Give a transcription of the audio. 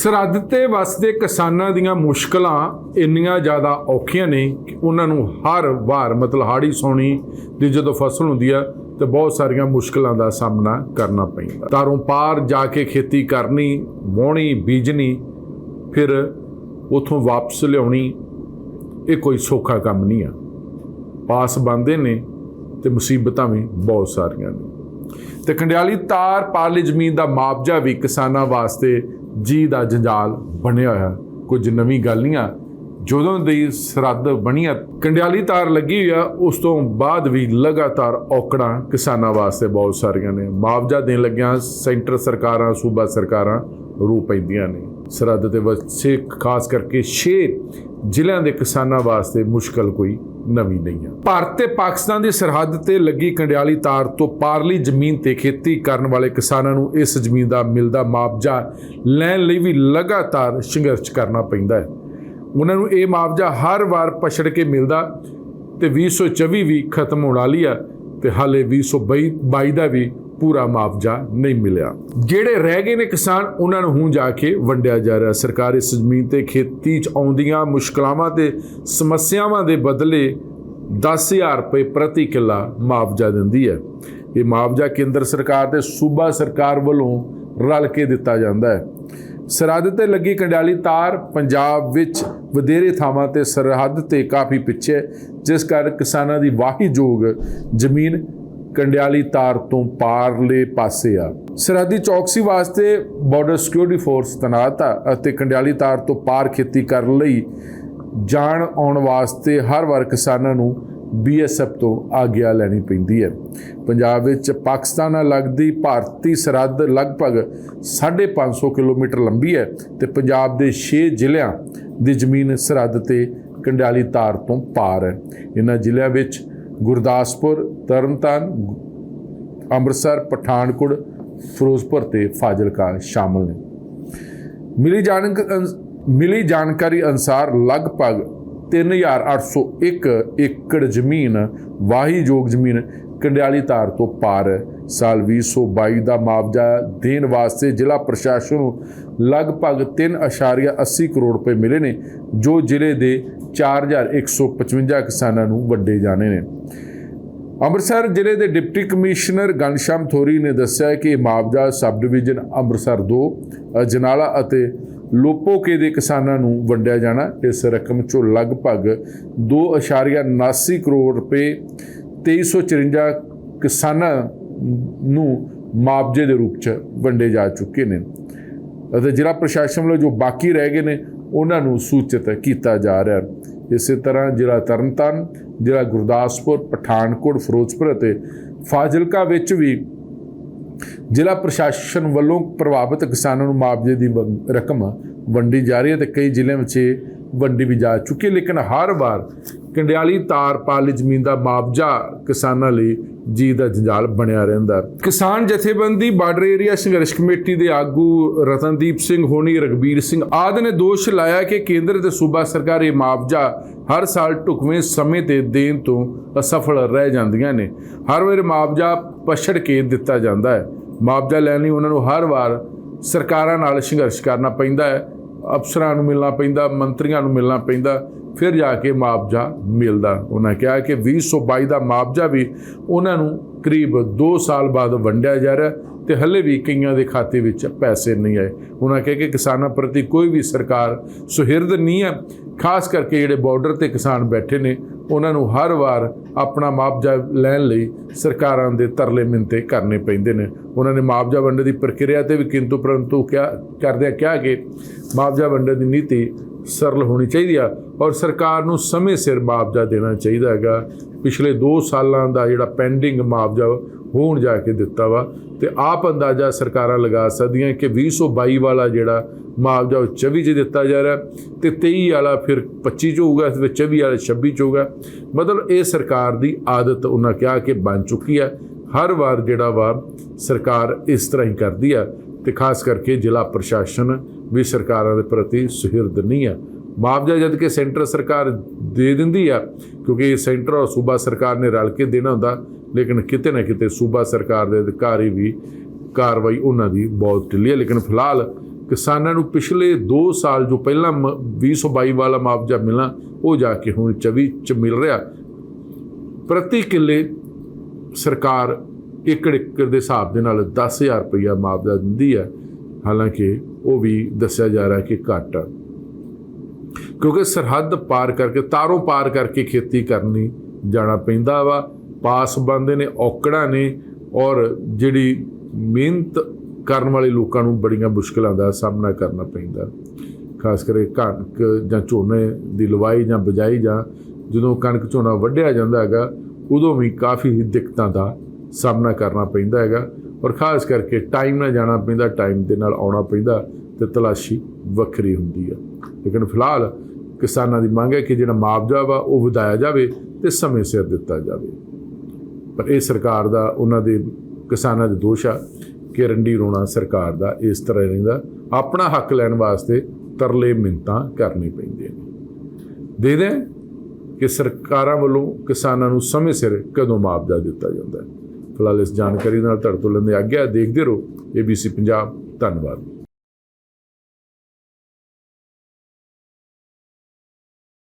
ਸਰਹੱਦ ਤੇ ਵਸਦੇ ਕਿਸਾਨਾਂ ਦੀਆਂ ਮੁਸ਼ਕਲਾਂ ਇੰਨੀਆਂ ਜ਼ਿਆਦਾ ਔਖੀਆਂ ਨੇ ਕਿ ਉਹਨਾਂ ਨੂੰ ਹਰ ਵਾਰ ਮਤਲਬ ਹਾੜੀ ਸੌਣੀ ਦੀ ਜਦੋਂ ਫਸਲ ਹੁੰਦੀ ਆ ਤੇ ਬਹੁਤ ਸਾਰੀਆਂ ਮੁਸ਼ਕਲਾਂ ਦਾ ਸਾਹਮਣਾ ਕਰਨਾ ਪੈਂਦਾ। ਤਾਰੋਂ ਪਾਰ ਜਾ ਕੇ ਖੇਤੀ ਕਰਨੀ, ਵਾਹੁਣੀ, ਬੀਜਣੀ, ਫਿਰ ਉਥੋਂ ਵਾਪਸ ਲਿਆਉਣੀ, ਇਹ ਕੋਈ ਸੌਖਾ ਕੰਮ ਨਹੀਂ ਆ। ਪਾਸ ਬੰਦੇ ਨੇ ਤੇ ਮੁਸੀਬਤਾਂ ਵੀ ਬਹੁਤ ਸਾਰੀਆਂ ਨੇ। ਤੇ ਕੰਡਿਆਲੀ ਤਾਰ ਪਾਰਲੀ ਜ਼ਮੀਨ ਦਾ ਮੁਆਵਜ਼ਾ ਵੀ ਕਿਸਾਨਾਂ ਵਾਸਤੇ ਜੀ ਦਾ ਜੰਜਾਲ ਬਣਿਆ ਹੋਇਆ। ਕੁਝ ਨਵੀਂ ਗੱਲ ਨਹੀਂ ਆ। ਜਦੋਂ ਦੀ ਸਰਹੱਦ ਬਣੀ ਆ, ਕੰਡਿਆਲੀ ਤਾਰ ਲੱਗੀ ਹੋਈ ਆ, ਉਸ ਤੋਂ ਬਾਅਦ ਵੀ ਲਗਾਤਾਰ ਔਕੜਾਂ ਕਿਸਾਨਾਂ ਵਾਸਤੇ ਬਹੁਤ ਸਾਰੀਆਂ ਨੇ। ਮੁਆਵਜ਼ਾ ਦੇਣ ਲੱਗਿਆਂ ਸੈਂਟਰ ਸਰਕਾਰਾਂ, ਸੂਬਾ ਸਰਕਾਰਾਂ ਰੂ ਪੈਂਦੀਆਂ ਨੇ। ਸਰਹੱਦ ਤੇ ਵਸੇ ਖਾਸ ਕਰਕੇ 6 ਜ਼ਿਲ੍ਹਿਆਂ ਦੇ ਕਿਸਾਨਾਂ ਵਾਸਤੇ ਮੁਸ਼ਕਲ ਕੋਈ ਨਵੀਂ ਨਹੀਂ ਹੈ ਭਾਰਤ ਤੇ ਪਾਕਿਸਤਾਨ ਦੀ ਸਰਹੱਦ ਤੇ ਲੱਗੀ ਕੰਡਿਆਲੀ ਤਾਰ ਤੋਂ ਪਾਰਲੀ ਜ਼ਮੀਨ ਤੇ ਖੇਤੀ ਕਰਨ ਵਾਲੇ ਕਿਸਾਨਾਂ ਨੂੰ ਇਸ ਜ਼ਮੀਨ ਦਾ ਮਿਲਦਾ ਮੁਆਵਜ਼ਾ ਲੈਣ ਲਈ ਵੀ ਲਗਾਤਾਰ ਸੰਘਰਸ਼ ਕਰਨਾ ਪੈਂਦਾ ਹੈ। ਉਹਨਾਂ ਨੂੰ ਇਹ ਮੁਆਵਜ਼ਾ ਹਰ ਵਾਰ ਪਛੜ ਕੇ ਮਿਲਦਾ ਤੇ 2024 ਵੀ ਖਤਮ ਹੋਣ ਵਾਲੀ ਆ ਤੇ ਹਾਲੇ 2022 22 ਦਾ ਵੀ ਪੂਰਾ ਮੁਆਵਜ਼ਾ ਨਹੀਂ ਮਿਲਿਆ। ਜਿਹੜੇ ਰਹਿ ਗਏ ਨੇ ਕਿਸਾਨ, ਉਹਨਾਂ ਨੂੰ ਹੁਣ ਜਾ ਕੇ ਵੰਡਿਆ ਜਾ ਰਿਹਾ। ਸਰਕਾਰ ਇਸ ਜ਼ਮੀਨ ਤੇ ਖੇਤੀ 'ਚ ਆਉਂਦੀਆਂ ਮੁਸ਼ਕਲਾਵਾਂ ਤੇ ਸਮੱਸਿਆਵਾਂ ਦੇ ਬਦਲੇ 10000 ਰੁਪਏ ਪ੍ਰਤੀ ਕਿੱਲਾ ਮੁਆਵਜ਼ਾ ਦਿੰਦੀ ਹੈ। ਇਹ ਮੁਆਵਜ਼ਾ ਕੇਂਦਰ ਸਰਕਾਰ ਤੇ ਸੂਬਾ ਸਰਕਾਰ ਵੱਲੋਂ ਰਲ ਕੇ ਦਿੱਤਾ ਜਾਂਦਾ ਹੈ। ਸਰਹੱਦ ਤੇ ਲੱਗੀ ਕੰਡਿਆਲੀ ਤਾਰ ਪੰਜਾਬ ਵਿੱਚ ਵਧੇਰੇ ਥਾਵਾਂ ਤੇ ਸਰਹੱਦ ਤੇ ਕਾਫੀ ਪਿੱਛੇ ਹੈ, ਜਿਸ ਕਾਰਨ ਕਿਸਾਨਾਂ ਦੀ ਵਾਹੀ ਵਾਹੀਯੋਗ ਜ਼ਮੀਨ ਕੰਡਿਆਲੀ ਤਾਰ ਤੋਂ ਪਾਰਲੇ ਪਾਸੇ ਆ। ਸਰਹੱਦੀ ਚੌਕਸੀ ਵਾਸਤੇ ਬਾਰਡਰ ਸਿਕਿਉਰਿਟੀ ਫੋਰਸ ਤੈਨਾਤ ਆ ਅਤੇ ਕੰਡਿਆਲੀ ਤਾਰ ਤੋਂ ਪਾਰ ਖੇਤੀ ਕਰਨ ਲਈ ਜਾਣ ਆਉਣ ਵਾਸਤੇ ਹਰ ਵਾਰ ਕਿਸਾਨਾਂ ਨੂੰ ਬੀਐਸਐਫ ਤੋਂ ਆਗਿਆ ਲੈਣੀ ਪੈਂਦੀ ਹੈ। ਪੰਜਾਬ ਵਿੱਚ ਪਾਕਿਸਤਾਨ ਨਾਲ ਲੱਗਦੀ ਭਾਰਤੀ ਸਰਹੱਦ ਲਗਭਗ 550 ਕਿਲੋਮੀਟਰ ਲੰਬੀ ਹੈ ਤੇ ਪੰਜਾਬ ਦੇ 6 ਜ਼ਿਲ੍ਹਿਆਂ ਦੀ ਜ਼ਮੀਨ ਸਰਹੱਦ ਤੇ ਕੰਡਿਆਲੀ ਤਾਰ ਤੋਂ ਪਾਰ ਹੈ। ਇਹਨਾਂ ਜ਼ਿਲ੍ਹਿਆਂ ਵਿੱਚ ਗੁਰਦਾਸਪੁਰ, ਤਰਨਤਾਰਨ, ਅੰਮ੍ਰਿਤਸਰ, ਪਠਾਨਕੋਟ, ਫਿਰੋਜ਼ਪੁਰ ਤੇ ਫਾਜ਼ਿਲਕਾ ਸ਼ਾਮਲ ਨੇ। ਮਿਲੀ ਜਾਣਕ ਮਿਲੀ ਜਾਣਕਾਰੀ ਅਨਸਾਰ ਲਗਭਗ 3801 ਏਕੜ ਜ਼ਮੀਨ, ਵਾਹੀਯੋਗ ਜ਼ਮੀਨ ਕੰਡਿਆਲੀ ਧਾਰ ਤੋਂ ਪਾਰ ਹੈ। ਸਾਲ 2022 ਦਾ ਮੁਆਵਜ਼ਾ ਦੇਣ ਵਾਸਤੇ ਜ਼ਿਲ੍ਹਾ ਪ੍ਰਸ਼ਾਸਨ ਨੂੰ ਲਗਭਗ 3.80 ਕਰੋੜ ਰੁਪਏ ਮਿਲੇ ਨੇ, ਜੋ ਜ਼ਿਲ੍ਹੇ ਦੇ 4155 ਕਿਸਾਨਾਂ ਨੂੰ ਵੰਡੇ ਜਾਣੇ ਨੇ ਅੰਮ੍ਰਿਤਸਰ ਜ਼ਿਲ੍ਹੇ ਦੇ ਡਿਪਟੀ ਕਮਿਸ਼ਨਰ ਘਨਸ਼ਾਮ ਥੋਰੀ ਨੇ ਦੱਸਿਆ ਕਿ ਇਹ ਮੁਆਵਜ਼ਾ ਸਬ ਡਿਵੀਜ਼ਨ ਅੰਮ੍ਰਿਤਸਰ 2 ਅਜਨਾਲਾ ਅਤੇ ਲੋਪੋਕੇ ਦੇ ਕਿਸਾਨਾਂ ਨੂੰ ਵੰਡਿਆ ਜਾਣਾ। ਇਸ ਰਕਮ ਚੋਂ ਲਗਭਗ 2.79 ਕਰੋੜ ਰੁਪਏ 2354 ਕਿਸਾਨਾਂ ਨੂੰ ਮੁਆਵਜ਼ੇ ਦੇ ਰੂਪ 'ਚ ਵੰਡੇ ਜਾ ਚੁੱਕੇ ਨੇ। ਅਤੇ ਜ਼ਿਲ੍ਹਾ ਪ੍ਰਸ਼ਾਸਨ ਵੱਲੋਂ ਜੋ ਬਾਕੀ ਰਹਿ ਗਏ ਨੇ, ਉਹਨਾਂ ਨੂੰ ਸੂਚਿਤ ਕੀਤਾ ਜਾ ਰਿਹਾ ਇਸੇ ਤਰ੍ਹਾਂ ਜ਼ਿਲ੍ਹਾ ਤਰਨਤਾਰਨ, ਜ਼ਿਲ੍ਹਾ ਗੁਰਦਾਸਪੁਰ, ਪਠਾਨਕੋਟ, ਫਿਰੋਜ਼ਪੁਰ ਅਤੇ ਫਾਜ਼ਿਲਕਾ ਵਿੱਚ ਵੀ ਜ਼ਿਲ੍ਹਾ ਪ੍ਰਸ਼ਾਸਨ ਵੱਲੋਂ ਪ੍ਰਭਾਵਿਤ ਕਿਸਾਨਾਂ ਨੂੰ ਮੁਆਵਜ਼ੇ ਦੀ ਵੰ- ਰਕਮ ਵੰਡੀ ਜਾ ਰਹੀ ਹੈ ਤੇ ਕਈ ਜ਼ਿਲ੍ਹਿਆਂ ਵਿੱਚ ਇਹ ਵੰਡੀ ਵੀ ਜਾ ਚੁੱਕੀ ਹੈ, ਲੇਕਿਨ ਹਰ ਵਾਰ ਕੰਡਿਆਲੀ ਤਾਰ ਪਾਲੀ ਜ਼ਮੀਨ ਦਾ ਮੁਆਵਜ਼ਾ ਕਿਸਾਨਾਂ ਲਈ ਜੀ ਦਾ ਜੰਜਾਲ ਬਣਿਆ ਰਹਿੰਦਾ। ਕਿਸਾਨ ਜਥੇਬੰਦੀ ਬਾਰਡਰ ਏਰੀਆ ਸੰਘਰਸ਼ ਕਮੇਟੀ ਦੇ ਆਗੂ ਰਤਨਦੀਪ ਸਿੰਘ ਹੋਣੀ ਰਗਬੀਰ ਸਿੰਘ ਆਦਿ ਨੇ ਦੋਸ਼ ਲਾਇਆ ਕਿ ਕੇਂਦਰ ਤੇ ਸੂਬਾ ਸਰਕਾਰ ਇਹ ਮੁਆਵਜ਼ਾ ਹਰ ਸਾਲ ਢੁਕਵੇਂ ਸਮੇਂ ਤੇ ਦੇਣ ਤੋਂ ਅਸਫਲ ਰਹਿ ਜਾਂਦੀਆਂ ਨੇ। ਹਰ ਵਾਰ ਮੁਆਵਜ਼ਾ ਪਛੜ ਕੇ ਦਿੱਤਾ ਜਾਂਦਾ ਹੈ। ਮੁਆਵਜ਼ਾ ਲੈਣ ਲਈ ਉਹਨਾਂ ਨੂੰ ਹਰ ਵਾਰ ਸਰਕਾਰਾਂ ਨਾਲ ਸੰਘਰਸ਼ ਕਰਨਾ ਪੈਂਦਾ ਹੈ, ਅਫਸਰਾਂ ਨੂੰ ਮਿਲਣਾ ਪੈਂਦਾ, ਮੰਤਰੀਆਂ ਨੂੰ ਮਿਲਣਾ ਪੈਂਦਾ ਫਿਰ ਜਾ ਕੇ ਮੁਆਵਜ਼ਾ ਮਿਲਦਾ। ਉਹਨਾਂ ਕਿਹਾ ਕਿ 2022 ਦਾ ਮੁਆਵਜ਼ਾ ਵੀ ਉਹਨਾਂ ਨੂੰ ਕਰੀਬ 2 ਸਾਲ ਬਾਅਦ ਵੰਡਿਆ ਜਾ ਰਿਹਾ ਤੇ ਹੱਲੇ ਵੀ ਕਈਆਂ ਦੇ ਖਾਤੇ ਵਿੱਚ ਪੈਸੇ ਨਹੀਂ ਆਏ। ਉਹਨਾਂ ਕਿਹਾ ਕਿ ਕਿਸਾਨਾਂ ਪ੍ਰਤੀ ਕੋਈ ਵੀ ਸਰਕਾਰ ਸੁਹਿਰਦ ਨਹੀਂ ਹੈ। ਖਾਸ ਕਰਕੇ ਜਿਹੜੇ ਬਾਰਡਰ ਤੇ ਕਿਸਾਨ ਬੈਠੇ ਨੇ, ਉਹਨਾਂ ਨੂੰ ਹਰ ਵਾਰ ਆਪਣਾ ਮੁਆਵਜ਼ਾ ਲੈਣ ਲਈ ਸਰਕਾਰਾਂ ਦੇ ਤਰਲੇ ਮਿੰਤੇ ਕਰਨੇ ਪੈਂਦੇ ਨੇ। ਉਹਨਾਂ ਨੇ ਮੁਆਵਜ਼ਾ ਵੰਡਣ ਦੀ ਪ੍ਰਕਿਰਿਆ ਤੇ ਵੀ ਕਿੰਤੂ ਪਰੰਤੂ ਕਿਹਾ, ਕਰਦਿਆਂ ਕਿਹਾ ਕਿ ਮੁਆਵਜ਼ਾ ਵੰਡਣ ਦੀ ਨੀਤੀ ਸਰਲ ਹੋਣੀ ਚਾਹੀਦੀ ਆ ਔਰ ਸਰਕਾਰ ਨੂੰ ਸਮੇਂ ਸਿਰ ਮੁਆਵਜ਼ਾ ਦੇਣਾ ਚਾਹੀਦਾ ਹੈਗਾ। ਪਿਛਲੇ 2 ਸਾਲਾਂ ਦਾ ਜਿਹੜਾ ਪੈਂਡਿੰਗ ਮੁਆਵਜ਼ਾ ਹੋਣ ਜਾ ਕੇ ਦਿੱਤਾ ਵਾ ਤੇ ਆਪ ਅੰਦਾਜ਼ਾ ਸਰਕਾਰਾਂ ਲਗਾ ਸਕਦੀਆਂ ਕਿ 2022 ਵਾਲਾ ਜਿਹੜਾ ਮੁਆਵਜ਼ਾ ਉਹ 24 ਚ ਦਿੱਤਾ ਜਾ ਰਿਹਾ ਤੇ 23 ਵਾਲਾ ਫਿਰ 25 ਚ ਹੋਊਗਾ, ਤੇ 24 ਵਾਲਾ 26 ਚ ਹੋਊਗਾ। ਮਤਲਬ ਇਹ ਸਰਕਾਰ ਦੀ ਆਦਤ ਉਹਨਾਂ ਕਿਹਾ ਕਿ ਬਣ ਚੁੱਕੀ ਹੈ ਹਰ ਵਾਰ ਜਿਹੜਾ ਵਾ ਸਰਕਾਰ ਇਸ ਤਰ੍ਹਾਂ ਹੀ ਕਰਦੀ ਆ ਤੇ ਖਾਸ ਕਰਕੇ ਜ਼ਿਲ੍ਹਾ ਪ੍ਰਸ਼ਾਸਨ ਵੀ ਸਰਕਾਰਾਂ ਦੇ ਪ੍ਰਤੀ ਸੁਹਿਰਦ ਨਹੀਂ ਆ ਮੁਆਵਜ਼ਾ ਜਦ ਕਿ ਸੈਂਟਰ ਸਰਕਾਰ ਦੇ ਦਿੰਦੀ ਆ ਕਿਉਂਕਿ ਸੈਂਟਰ ਔਰ ਸੂਬਾ ਸਰਕਾਰ ਨੇ ਰਲ ਕੇ ਦੇਣਾ ਹੁੰਦਾ, ਲੇਕਿਨ ਕਿਤੇ ਨਾ ਕਿਤੇ ਸੂਬਾ ਸਰਕਾਰ ਦੇ ਅਧਿਕਾਰੀ ਵੀ ਕਾਰਵਾਈ ਉਹਨਾਂ ਦੀ ਬਹੁਤ ਢਿੱਲੀ ਹੈ। ਲੇਕਿਨ ਫਿਲਹਾਲ ਕਿਸਾਨਾਂ ਨੂੰ ਪਿਛਲੇ 2 ਸਾਲ ਜੋ ਪਹਿਲਾਂ ਮ- 2022 ਵਾਲਾ ਮੁਆਵਜ਼ਾ ਮਿਲਣਾ, ਉਹ ਜਾ ਕੇ ਹੁਣ 24 ਚ ਮਿਲ ਰਿਹਾ। ਪ੍ਰਤੀ ਕਿੱਲੇ ਸਰਕਾਰ ਏਕੜ ਏਕੜ ਦੇ ਹਿਸਾਬ ਦੇ ਨਾਲ 10000 ਰੁਪਇਆ ਮੁਆਵਜ਼ਾ ਦਿੰਦੀ ਹੈ। ਹਾਲਾਂਕਿ ਉਹ ਵੀ ਦੱਸਿਆ ਜਾ ਰਿਹਾ ਕਿ ਘੱਟ ਆ। ਕਿਉਂਕਿ ਸਰਹੱਦ ਪਾਰ ਕਰਕੇ, ਤਾਰੋਂ ਪਾਰ ਕਰਕੇ ਖੇਤੀ ਕਰਨੀ ਜਾਣਾ ਪੈਂਦਾ ਵਾ। ਪਾਸ ਬੰਦੇ ਨੇ ਔਕੜਾਂ ਨੇ ਔਰ ਜਿਹੜੀ ਮਿਹਨਤ ਕਰਨ ਵਾਲੇ ਲੋਕਾਂ ਨੂੰ ਬੜੀਆਂ ਮੁਸ਼ਕਲਾਂ ਦਾ ਸਾਹਮਣਾ ਕਰਨਾ ਪੈਂਦਾ। ਖਾਸ ਕਰਕੇ ਕਣਕ ਜਾਂ ਝੋਨੇ ਦੀ ਲਵਾਈ ਜਾਂ ਬਜਾਈ ਜਾਂ ਜਦੋਂ ਕਣਕ ਝੋਨਾ ਵੱਢਿਆ ਜਾਂਦਾ ਹੈਗਾ, ਉਦੋਂ ਵੀ ਕਾਫੀ ਦਿੱਕਤਾਂ ਦਾ ਸਾਹਮਣਾ ਕਰਨਾ ਪੈਂਦਾ ਹੈਗਾ। ਔਰ ਖਾਸ ਕਰਕੇ ਟਾਈਮ ਨਾਲ ਜਾਣਾ ਪੈਂਦਾ ਟਾਈਮ ਦੇ ਨਾਲ ਆਉਣਾ ਪੈਂਦਾ ਤੇ ਤਲਾਸ਼ੀ ਵੱਖਰੀ ਹੁੰਦੀ ਆ। ਲੇਕਿਨ ਫਿਲਹਾਲ ਕਿਸਾਨਾਂ ਦੀ ਮੰਗ ਹੈ ਕਿ ਜਿਹੜਾ ਮੁਆਵਜ਼ਾ ਵਾ ਉਹ ਵਧਾਇਆ ਜਾਵੇ ਤੇ ਸਮੇਂ ਸਿਰ ਦਿੱਤਾ ਜਾਵੇ। ਪਰ ਇਹ ਸਰਕਾਰ ਦਾ, ਉਹਨਾਂ ਦੇ ਕਿਸਾਨਾਂ ਦੇ ਦੋਸ਼ ਆ ਕਿ ਰੰਡੀ ਰੋਣਾ ਸਰਕਾਰ ਦਾ ਇਸ ਤਰ੍ਹਾਂ ਰਹਿੰਦਾ। ਆਪਣਾ ਹੱਕ ਲੈਣ ਵਾਸਤੇ ਤਰਲੇ ਮਿੰਤਾਂ ਕਰਨੀ ਪੈਂਦੀਆਂ ਨੇ ਦੇ ਦੇ ਕਿ ਸਰਕਾਰਾਂ ਵੱਲੋਂ ਕਿਸਾਨਾਂ ਨੂੰ ਸਮੇਂ ਸਿਰ ਕਦੋਂ ਮੁਆਵਜ਼ਾ ਦਿੱਤਾ ਜਾਂਦਾ ਹੈ? ਫਿਲਹਾਲ ਇਸ ਜਾਣਕਾਰੀ ਨਾਲ ਤੁਹਾਡੇ ਤੋਂ ਲੈਂਦੇ ਆਗਿਆ ਦੇਖਦੇ ਰਹੋ। ABC ਪੰਜਾਬ। ਧੰਨਵਾਦ।